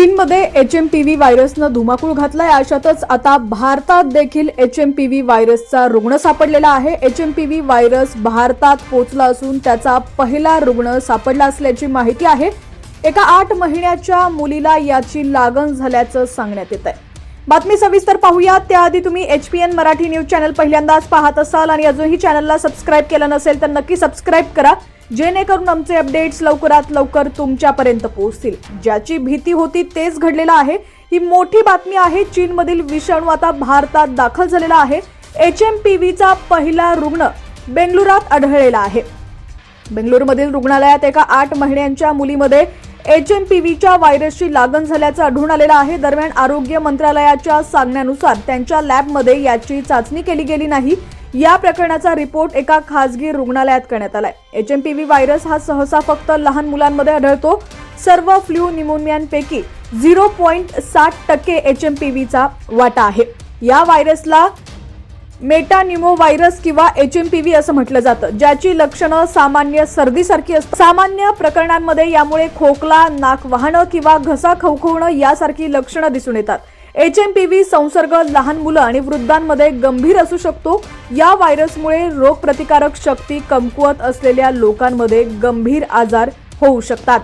चीनमध्ये H M P V व्हायरसनं धुमाकूळ घातलाय. अशातच आता भारतात देखील एच एम पी व्ही व्हायरसचा रुग्ण सापडलेला आहे. H M P V virus भारतात पोहोचला असून त्याचा पहिला रुग्ण सापडला असल्याची माहिती आहे. एका आठ महिन्याच्या मुलीला याची लागण झाल्याचं सांगण्यात येत आहे बातमी सविस्तर पाहूया त्याआधी तुम्ही H P N Marathi news channel पहिल्यांदाच पाहत असाल आणि अजूनही चॅनलला सबस्क्राईब केलं नसेल तर नक्की सबस्क्राईब करा. जेणेकरून आमचे अपडेट्स लवकरात लवकर तुमच्यापर्यंत पोहोचतील. ज्याची भीती होती तेच घडलेलं आहे. ही मोठी बातमी आहे. चीनमधील विषाणू आता भारतात दाखल झालेला आहे. एच एम पी व्हीचा पहिला रुग्ण बेंगलुरात आढळलेला आहे. बेंगलुरूमधील रुग्णालयात एका आठ महिन्यांच्या मुलीमध्ये एच एम पी व्हीच्या व्हायरसची लागण झाल्याचं आढळून आलेलं आहे. दरम्यान आरोग्य मंत्रालयाच्या सांगण्यानुसार त्यांच्या लॅबमध्ये याची चाचणी केली गेली नाही. या प्रकरणाचा रिपोर्ट एका खासगी रुग्णालयात करण्यात आलाय. H M P V virus हा सहसा फक्त लहान मुलांमध्ये आढळतो. सर्व फ्ल्यू निमोनियांपैकी झिरो पॉईंट सात टक्के एच एम पी व्हीचा वाटा आहे. या व्हायरसला मेटानिमो व्हायरस किंवा एच एम पी व्ही असं म्हटलं जातं ज्याची लक्षणं सामान्य सर्दीसारखी असतात. सामान्य प्रकरणांमध्ये यामुळे खोकला नाक वाहणं किंवा घसा खवखवणं यासारखी लक्षणं दिसून येतात. एच एम पी व्ही संसर्ग लहान मुलं आणि वृद्धांमध्ये गंभीर असू शकतो. या व्हायरसमुळे रोगप्रतिकारक शक्ती कमकुवत असलेल्या लोकांमध्ये गंभीर आजार होऊ शकतात.